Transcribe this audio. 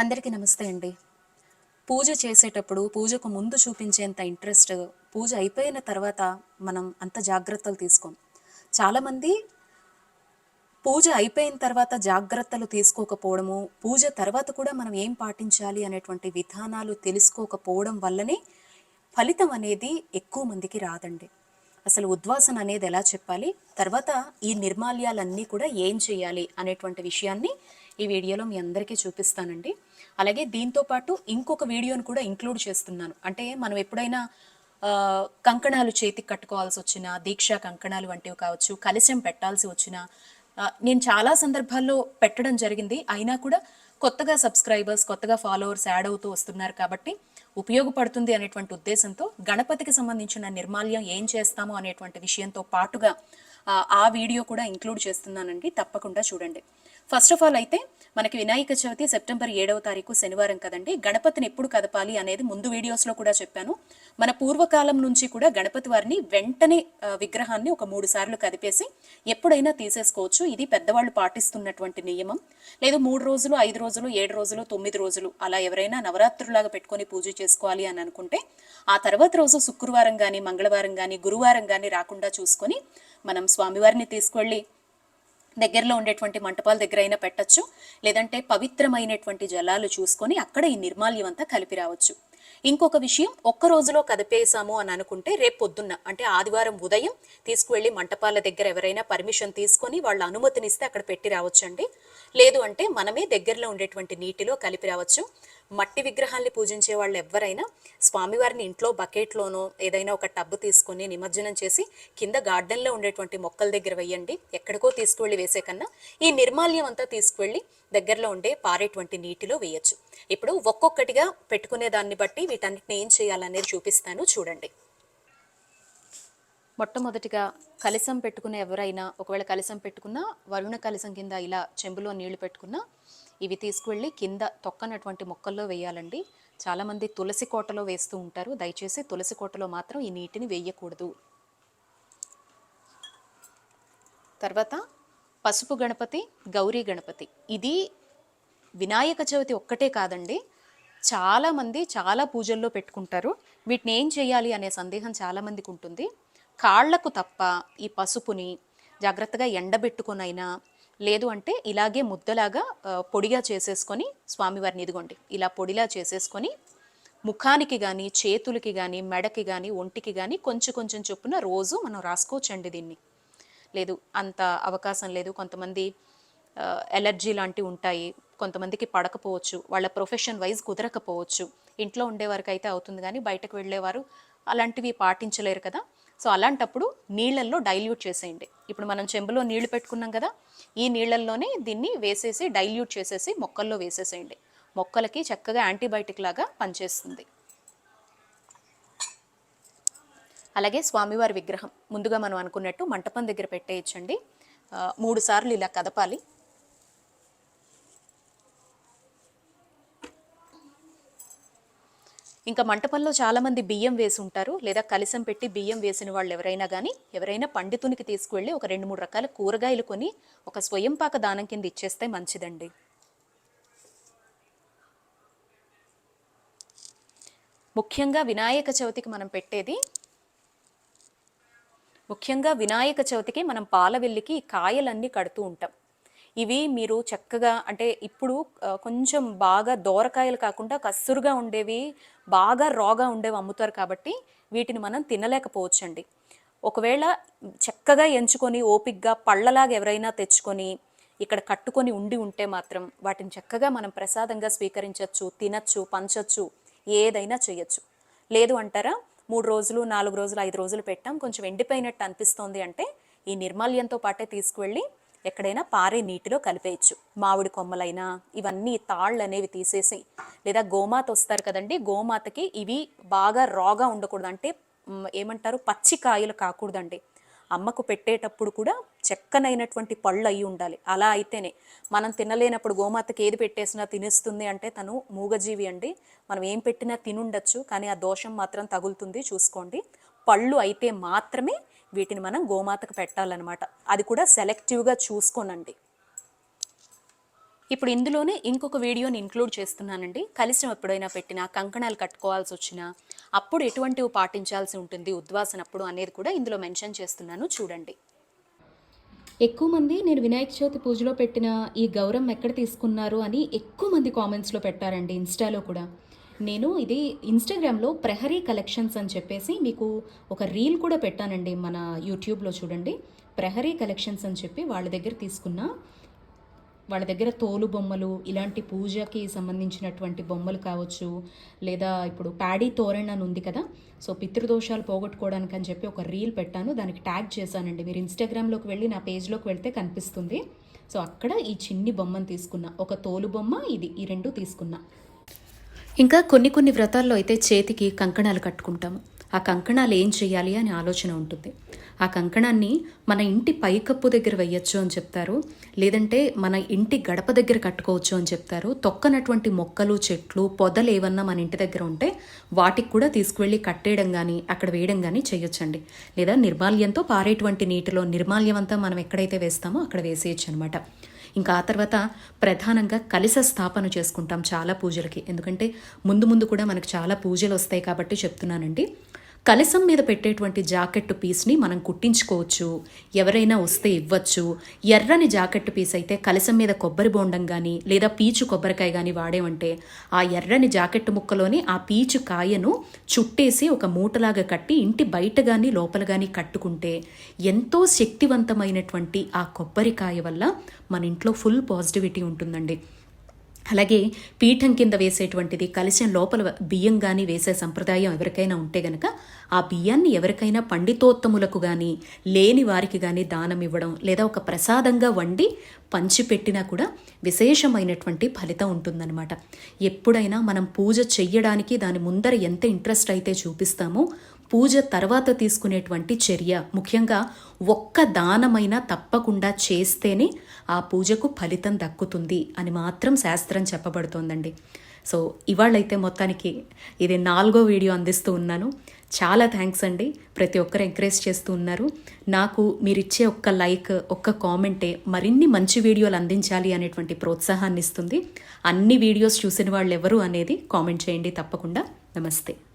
అందరికీ నమస్తే అండి. పూజ చేసేటప్పుడు పూజకు ముందు చూపించేంత ఇంట్రెస్ట్ పూజ అయిపోయిన తర్వాత మనం అంత జాగ్రత్తలు తీసుకోం. చాలామంది పూజ అయిపోయిన తర్వాత జాగ్రత్తలు తీసుకోకపోవడము పూజ తర్వాత కూడా మనం ఏం పాటించాలి అనేటువంటి విధానాలు తెలుసుకోకపోవడం వల్లనే ఫలితం అనేది ఎక్కువ మందికి రాదండి. అసలు ఉద్వాసన అనేది ఎలా చెప్పాలి? తర్వాత ఈ నిర్మాల్యాలన్నీ కూడా ఏం చేయాలి అనేటువంటి విషయాన్ని ఈ వీడియోలో మీ అందరికీ చూపిస్తానండి. అలాగే దీంతో పాటు ఇంకొక వీడియోను కూడా ఇంక్లూడ్ చేస్తున్నాను. అంటే మనం ఎప్పుడైనా కంకణాలు చేతికి కట్టుకోవాల్సి వచ్చినా దీక్షా కంకణాలు వంటివి కావచ్చు కలశం పెట్టాల్సి వచ్చినా నేను చాలా సందర్భాల్లో పెట్టడం జరిగింది. అయినా కూడా కొత్తగా సబ్స్క్రైబర్స్ కొత్తగా ఫాలోవర్స్ యాడ్ అవుతూ వస్తున్నారు కాబట్టి ఉపయోగపడుతుంది అనేటువంటి ఉద్దేశంతో గణపతికి సంబంధించిన నిర్మాల్యం ఏం చేస్తామో అనేటువంటి విషయంతో పాటుగా ఆ వీడియో కూడా ఇంక్లూడ్ చేస్తున్నానండి. తప్పకుండా చూడండి. ఫస్ట్ ఆఫ్ ఆల్ అయితే మనకి వినాయక చవితి సెప్టెంబర్ ఏడవ తారీఖు శనివారం కదండి. గణపతిని ఎప్పుడు కదపాలి అనేది ముందు వీడియోస్లో కూడా చెప్పాను. మన పూర్వకాలం నుంచి కూడా గణపతి వారిని వెంటనే విగ్రహాన్ని ఒక మూడు సార్లు కదిపేసి ఎప్పుడైనా తీసేసుకోవచ్చు. ఇది పెద్దవాళ్ళు పాటిస్తున్నటువంటి నియమం. లేదు మూడు రోజులు ఐదు రోజులు ఏడు రోజులు తొమ్మిది రోజులు అలా ఎవరైనా నవరాత్రులాగా పెట్టుకొని పూజ చేసుకోవాలి అని అనుకుంటే ఆ తర్వాత రోజు శుక్రవారం కానీ మంగళవారం కానీ గురువారం కానీ రాకుండా చూసుకొని మనం స్వామివారిని తీసుకువెళ్ళి దగ్గరలో ఉండేటువంటి మంటపాల దగ్గర అయినా పెట్టచ్చు లేదంటే పవిత్రమైనటువంటి జలాలు చూసుకొని అక్కడ ఈ నిర్మాల్యం అంతా కలిపి రావచ్చు. ఇంకొక విషయం ఒక్క రోజులో కదిపేసాము అని అనుకుంటే రేపు పొద్దున్న అంటే ఆదివారం ఉదయం తీసుకువెళ్ళి మంటపాల దగ్గర ఎవరైనా పర్మిషన్ తీసుకొని వాళ్ళ అనుమతినిస్తే అక్కడ పెట్టి రావచ్చండి. లేదు అంటే మనమే దగ్గరలో ఉండేటువంటి నీటిలో కలిపి రావచ్చు. మట్టి విగ్రహాల్ని పూజించే వాళ్ళు ఎవరైనా స్వామివారిని ఇంట్లో బకెట్లోనో ఏదైనా ఒక టబ్ తీసుకొని నిమజ్జనం చేసి కింద గార్డెన్లో ఉండేటువంటి మొక్కల దగ్గర వేయండి. ఎక్కడికో తీసుకువెళ్ళి వేసే కన్నా ఈ నిర్మాల్యం అంతా తీసుకువెళ్ళి దగ్గరలో ఉండే పారేటువంటి నీటిలో వేయచ్చు. ఇప్పుడు ఒక్కొక్కటిగా పెట్టుకునే దాన్ని బట్టి వీటన్నిటిని ఏం చేయాలనేది చూపిస్తాను. చూడండి. మొట్టమొదటిగా కలసం పెట్టుకున్న ఎవరైనా ఒకవేళ కలసం పెట్టుకున్నా వరుణ కలసం కింద ఇలా చెంబులో నీళ్ళు పెట్టుకున్నా ఇవి తీసుకువెళ్ళి కింద తొక్కనటువంటి మొక్కల్లో వేయాలండి. చాలామంది తులసి కోటలో వేస్తూ ఉంటారు. దయచేసి తులసి కోటలో మాత్రం ఈ నీటిని వేయకూడదు. తర్వాత పసుపు గణపతి గౌరీ గణపతి. ఇది వినాయక చవితి ఒక్కటే కాదండి. చాలామంది చాలా పూజల్లో పెట్టుకుంటారు. వీటిని ఏం చేయాలి అనే సందేహం చాలామందికి ఉంటుంది. కాళ్ళకు తప్ప ఈ పసుపుని జాగ్రత్తగా ఎండబెట్టుకొనైనా లేదు అంటే ఇలాగే ముద్దలాగా పొడిగా చేసేసుకొని స్వామివారిని ఇదిగోండి ఇలా పొడిలా చేసేసుకొని ముఖానికి కానీ చేతులకి కానీ మెడకి కానీ ఒంటికి కానీ కొంచెం కొంచెం చొప్పున రోజు మనం రాసుకోవచ్చండి దీన్ని. లేదు అంత అవకాశం లేదు. కొంతమంది ఎలర్జీ లాంటివి ఉంటాయి. కొంతమందికి పడకపోవచ్చు. వాళ్ళ ప్రొఫెషన్ వైజ్ కుదరకపోవచ్చు. ఇంట్లో ఉండేవారికి అయితే అవుతుంది కానీ బయటకు వెళ్ళేవారు అలాంటివి పాటించలేరు కదా. సో అలాంటప్పుడు నీళ్ళల్లో డైల్యూట్ చేసేయండి. ఇప్పుడు మనం చెంబులో నీళ్ళు పెట్టుకున్నాం కదా ఈ నీళ్ళల్లోనే దీన్ని వేసేసి డైల్యూట్ చేసేసి మొక్కల్లో వేసేసేయండి. మొక్కలకి చక్కగా యాంటీబయాటిక్ లాగా పనిచేస్తుంది. అలాగే స్వామివారి విగ్రహం ముందుగా మనం అనుకున్నట్టు మంటపం దగ్గర పెట్టేయచ్చండి. మూడు సార్లు ఇలా కదపాలి. ఇంకా మంటపంలో చాలామంది బియ్యం వేసి ఉంటారు లేదా కలిసం పెట్టి బియ్యం వేసిన వాళ్ళు ఎవరైనా కానీ ఎవరైనా పండితునికి తీసుకువెళ్ళి ఒక రెండు మూడు రకాల కూరగాయలు కొని ఒక స్వయంపాక దానం కింద ఇచ్చేస్తే మంచిదండి. ముఖ్యంగా వినాయక చవితికి మనం పెట్టేది ముఖ్యంగా వినాయక చవితికి మనం పాలవెల్లికి కాయలన్నీ కడుతూ ఉంటాం. ఇవి మీరు చక్కగా అంటే ఇప్పుడు కొంచెం బాగా దోరకాయలు కాకుండా కస్సురుగా ఉండేవి బాగా రాగా ఉండేవి అమ్ముతారు కాబట్టి వీటిని మనం తినలేకపోవచ్చండి. ఒకవేళ చక్కగా ఎంచుకొని ఓపిగ్గా పళ్ళలాగా ఎవరైనా తెచ్చుకొని ఇక్కడ కట్టుకొని ఉండి ఉంటే మాత్రం వాటిని చక్కగా మనం ప్రసాదంగా స్వీకరించవచ్చు తినచ్చు పంచవచ్చు ఏదైనా చేయొచ్చు లేదు అంటారా మూడు రోజులు నాలుగు రోజులు ఐదు రోజులు పెట్టాం కొంచెం ఎండిపోయినట్టు అనిపిస్తోంది అంటే ఈ నిర్మాల్యంతో పాటే తీసుకువెళ్ళి ఎక్కడైనా పారే నీటిలో కలిపేయచ్చు. మామిడి కొమ్మలైనా ఇవన్నీ తాళ్ళు అనేవి తీసేసి లేదా గోమాత వస్తారు కదండి గోమాతకి ఇవి బాగా రాగా ఉండకూడదు. అంటే ఏమంటారు పచ్చికాయలు కాకూడదండి. అమ్మకు పెట్టేటప్పుడు కూడా చెక్కనైనటువంటి పళ్ళు అయి ఉండాలి. అలా అయితేనే. మనం తినలేనప్పుడు గోమాతకి ఏది పెట్టేసినా తినేస్తుంది అంటే తను మూగజీవి అండి. మనం ఏం పెట్టినా తినుండొచ్చు కానీ ఆ దోషం మాత్రం తగులుతుంది. చూసుకోండి. పళ్ళు అయితే మాత్రమే వీటిని మనం గోమాతకు పెట్టాలన్నమాట. అది కూడా సెలెక్టివ్గా చూసుకోనండి. ఇప్పుడు ఇందులోనే ఇంకొక వీడియోని ఇంక్లూడ్ చేస్తున్నానండి. కలిసి ఎప్పుడైనా పెట్టినా కంకణాలు కట్టుకోవాల్సి వచ్చినా అప్పుడు ఎటువంటివి పాటించాల్సి ఉంటుంది ఉద్వాసనప్పుడు అనేది కూడా ఇందులో మెన్షన్ చేస్తున్నాను. చూడండి. ఎక్కువ మంది నేను వినాయక చవితి పూజలో పెట్టిన ఈ గౌరవం ఎక్కడ తీసుకున్నారు అని ఎక్కువ మంది కామెంట్స్లో పెట్టారండి ఇన్స్టాలో కూడా. నేను ఇది ఇన్స్టాగ్రామ్లో ప్రహరీ కలెక్షన్స్ అని చెప్పేసి మీకు ఒక రీల్ కూడా పెట్టానండి మన యూట్యూబ్లో చూడండి. ప్రహరీ కలెక్షన్స్ అని చెప్పి వాళ్ళ దగ్గర తీసుకున్న వాళ్ళ దగ్గర తోలు బొమ్మలు ఇలాంటి పూజకి సంబంధించినటువంటి బొమ్మలు కావచ్చు లేదా ఇప్పుడు ప్యాడీ తోరణ్ అని ఉంది కదా సో పితృదోషాలు పోగొట్టుకోవడానికి అని చెప్పి ఒక రీల్ పెట్టాను. దానికి ట్యాగ్ చేశానండి. మీరు ఇన్స్టాగ్రామ్లోకి వెళ్ళి నా పేజ్లోకి వెళ్తే కనిపిస్తుంది. సో అక్కడ ఈ చిన్ని బొమ్మను తీసుకున్నా ఒక తోలు బొమ్మ ఇది ఈ రెండు తీసుకున్నా. ఇంకా కొన్ని కొన్ని వ్రతాల్లో అయితే చేతికి కంకణాలు కట్టుకుంటాము. ఆ కంకణాలు ఏం చేయాలి అని ఆలోచన ఉంటుంది. ఆ కంకణాన్ని మన ఇంటి పైకప్పు దగ్గర వెయ్యొచ్చు అని చెప్తారు. లేదంటే మన ఇంటి గడప దగ్గర కట్టుకోవచ్చు అని చెప్తారు. తొక్కనటువంటి మొక్కలు చెట్లు పొదలు ఏమన్నా మన ఇంటి దగ్గర ఉంటే వాటికి కూడా తీసుకువెళ్ళి కట్టేయడం కానీ అక్కడ వేయడం కానీ చేయొచ్చండి. లేదా నిర్మాల్యంతో పారేటువంటి నీటిలో నిర్మాల్యం అంతా మనం ఎక్కడైతే వేస్తామో అక్కడ వేసేయచ్చు అనమాట ఇంకా ఆ తర్వాత ప్రధానంగా కలిస స్థాపన చేసుకుంటాం చాలా పూజలకి. ఎందుకంటే ముందు ముందు కూడా మనకు చాలా పూజలు వస్తాయి కాబట్టి చెప్తున్నానండి. కలసం మీద పెట్టేటువంటి జాకెట్ పీస్ని మనం కుట్టించుకోవచ్చు. ఎవరైనా వస్తే ఇవ్వచ్చు. ఎర్రని జాకెట్ పీస్ అయితే కలసం మీద కొబ్బరి బోండం కానీ లేదా పీచు కొబ్బరికాయ కానీ వాడేమంటే ఆ ఎర్రని జాకెట్ ముక్కలోని ఆ పీచు కాయను చుట్టేసి ఒక మూటలాగా కట్టి ఇంటి బయట కానీ లోపల కానీ కట్టుకుంటే ఎంతో శక్తివంతమైనటువంటి ఆ కొబ్బరికాయ వల్ల మన ఇంట్లో ఫుల్ పాజిటివిటీ ఉంటుందండి. అలాగే పీఠం కింద వేసేటువంటిది కలశం లోపల బియ్యం కానీ వేసే సంప్రదాయం ఎవరికైనా ఉంటే గనక ఆ బియ్యాన్ని ఎవరికైనా పండితోత్తములకు కానీ లేని వారికి కానీ దానం ఇవ్వడం లేదా ఒక ప్రసాదంగా వండి పంచిపెట్టినా కూడా విశేషమైనటువంటి ఫలితం ఉంటుందన్నమాట. ఎప్పుడైనా మనం పూజ చెయ్యడానికి దాని ముందర ఎంత ఇంట్రెస్ట్ అయితే చూపిస్తామో పూజ తర్వాత తీసుకునేటువంటి చర్య. ముఖ్యంగా ఒక్క దానమైనా తప్పకుండా చేస్తేనే ఆ పూజకు ఫలితం దక్కుతుంది అని మాత్రం శాస్త్రం చెప్పబడుతోందండి. సో ఇవాళైతే మొత్తానికి ఇది నాలుగో వీడియో అందిస్తూ ఉన్నాను. చాలా థ్యాంక్స్ అండి. ప్రతి ఒక్కరు ఎంకరేజ్ చేస్తూ ఉన్నారు. నాకు మీరిచ్చే ఒక్క లైక్ ఒక్క కామెంటే మరిన్ని మంచి వీడియోలు అందించాలి అనేటువంటి ప్రోత్సాహాన్ని ఇస్తుంది అన్ని వీడియోస్ చూసిన వాళ్ళు ఎవరు అనేది కామెంట్ చేయండి తప్పకుండా. నమస్తే.